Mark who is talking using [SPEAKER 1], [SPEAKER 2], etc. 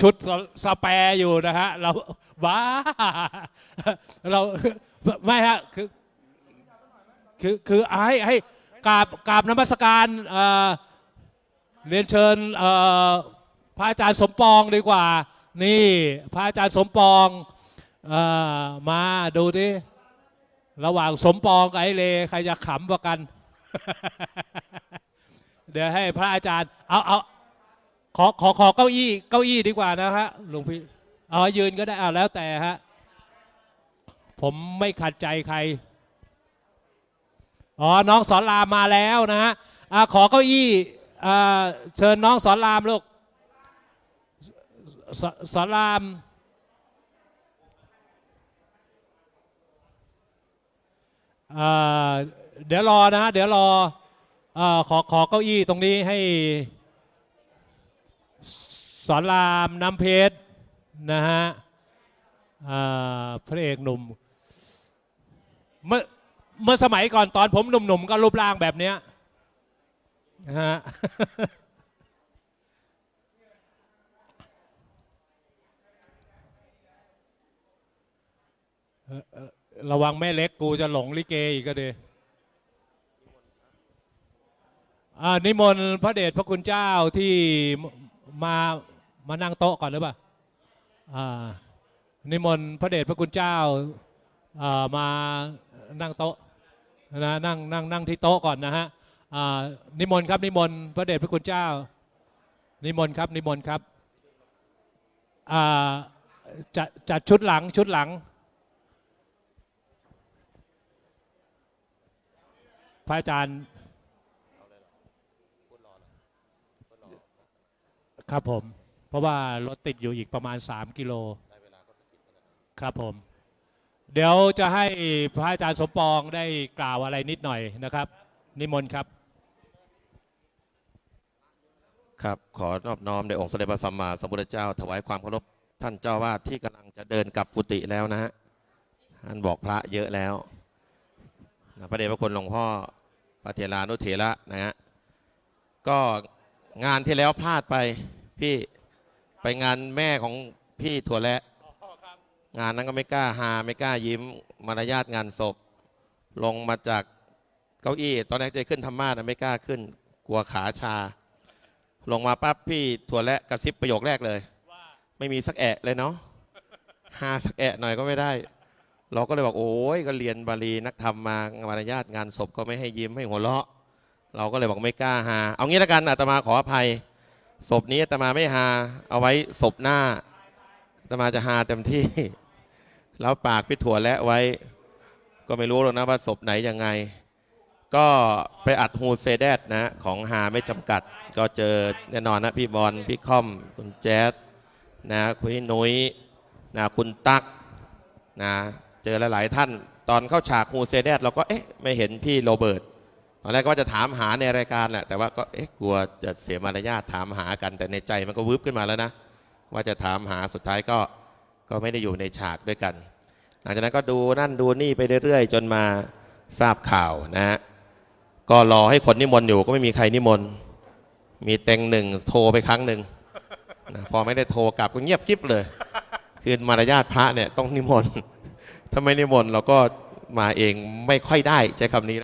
[SPEAKER 1] ชุดสแปรอยู่นะฮะเราว้าเราไม่ฮะคือคือคือให้ให้กราบกราบนมัสการเอ่อเรียนเชิญพระอาจารย์สมปองดีกว่า นี่พระอาจารย์สมปองอมาดูดิระหว่างสมปองกับไอเลใครจะขำกว่ากัน เดี๋ยวให้พระอาจารย์เอาเอา ขอขอขอเก้าอี้เก้าอี้ดีกว่านะฮะหลวงพี่เอายืนก็ได้เอาแล้วแต่ฮะผมไม่ขัดใจใครอ๋อน้องสอนรามมาแล้วนะฮะอ่าขอเก้าอี้อ่าเชิญน้องสอนรามลูกสสอนรามอ่าเดี๋ยวรอนะฮะเดี๋ยวรออาขอขอเก้าอี้ตรงนี้ให้ สอนรามน้ำเพชรนะฮะพระเอกหนุ่มเมื่อเมื่อสมัยก่อนตอนผมหนุ่มๆก็รูปร่างแบบเนี้ยนะฮะระวังแม่เล็กกูจะหลงลิเกอีกก็ดีอ่านิมนต์พระเดชพระคุณเจ้าที่มา มานั่งโต๊ะก่อนหรือเปล่านิมนต์พระเดชพระคุณเจ้าอามานั่งโต๊ะนะนั่งนั่งนั่งที่โต๊ะก่อนนะฮะนิมนต์ครับนิมนต์พระเดชพระคุณเจ้า นิมนต์ครับนิมนต์ครับจัดจัดชุดหลังชุดหลังพระอาจารย์ครับผม เพราะว่ารถติดอยู่อีกประมาณ 3 กิโลครับผม เดี๋ยวจะให้พระอาจารย์สมปองได้กล่าวอะไรนิดหน่อยนะครับ นิมนต์ครับ
[SPEAKER 2] ครับ ขอนอบน้อมในองค์สมเด็จพระสัมมาสัมพุทธเจ้า ถวายความเคารพท่านเจ้าวาดที่กำลังจะเดินกลับกุฏิแล้วนะฮะท่านบอกพระเยอะแล้วพระเดชพระคุณหลวงพ่อพระเถรานุเถระนะฮะก็งานที่แล้วพลาดไปพี่ ไปงานแม่ของพี่ถั่วและ งานนั้นก็ไม่กล้าหาไม่กล้ายิ้มมารยาทงานศพ ลงมาจากเก้าอี้ตอนแรกจะขึ้นธรรมาสนะไม่กล้าขึ้น กลัวขาชา ลงมาปั๊บพี่ถั่วและกระซิบประโยคแรกเลย ไม่มีสักแอะเลยเนาะหาสักแอะหน่อยก็ไม่ได้ เราก็เลยบอกโอ้ยก็เรียนบาลีนักธรรมมามารยาทงานศพก็ไม่ให้ยิ้มให้หัวเราะ เราก็เลยบอกไม่กล้าหา เอางี้ละกันอาตมาขออภัย ศพนี้อาตมาไม่หา เอาไว้ศพหน้าอาตมาจะหาเต็มที่ แล้วปากพี่ถั่วและไว้ ก็ไม่รู้หรอกนะว่าศพไหนยังไง ก็ไปอัดฮูเซเดตนะของหาไม่จำกัด ก็เจอแน่นอนนะพี่บอลพี่ค่อม คุณแจ๊ดนะคุณนุ้ยนะคุณตักนะเจอหลายๆท่าน ตอนเข้าฉากฮูเซเดตเราก็เอ๊ะไม่เห็นพี่โรเบิร์ต อนแรกก็ว่าจะถามหาในรายการแหละแต่ว่าก็เอ๊ะกลัวจะเสียมารยาทถามหากัน แต่ในใจมันก็วืบขึ้นมาแล้วนะ ว่าจะถามหาสุดท้ายก็ก็ไม่ได้อยู่ในฉากด้วยกัน หลังจากนั้นก็ดูนั่นดูนี่ไปเรื่อยๆ จนมาทราบข่าวนะฮะก็รอให้คนนิมนต์อยู่ก็ไม่มีใครนิมนต์มีเต็งหนึ่งโทรไปครั้งหนึ่งนะพอไม่ได้โทรกลับก็เงียบกิ๊บเลย คือมารยาทพระเนี่ยต้องนิมนต์ถ้าไม่นิมนต์เราก็มาเองไม่ค่อยได้ใช้คำนี้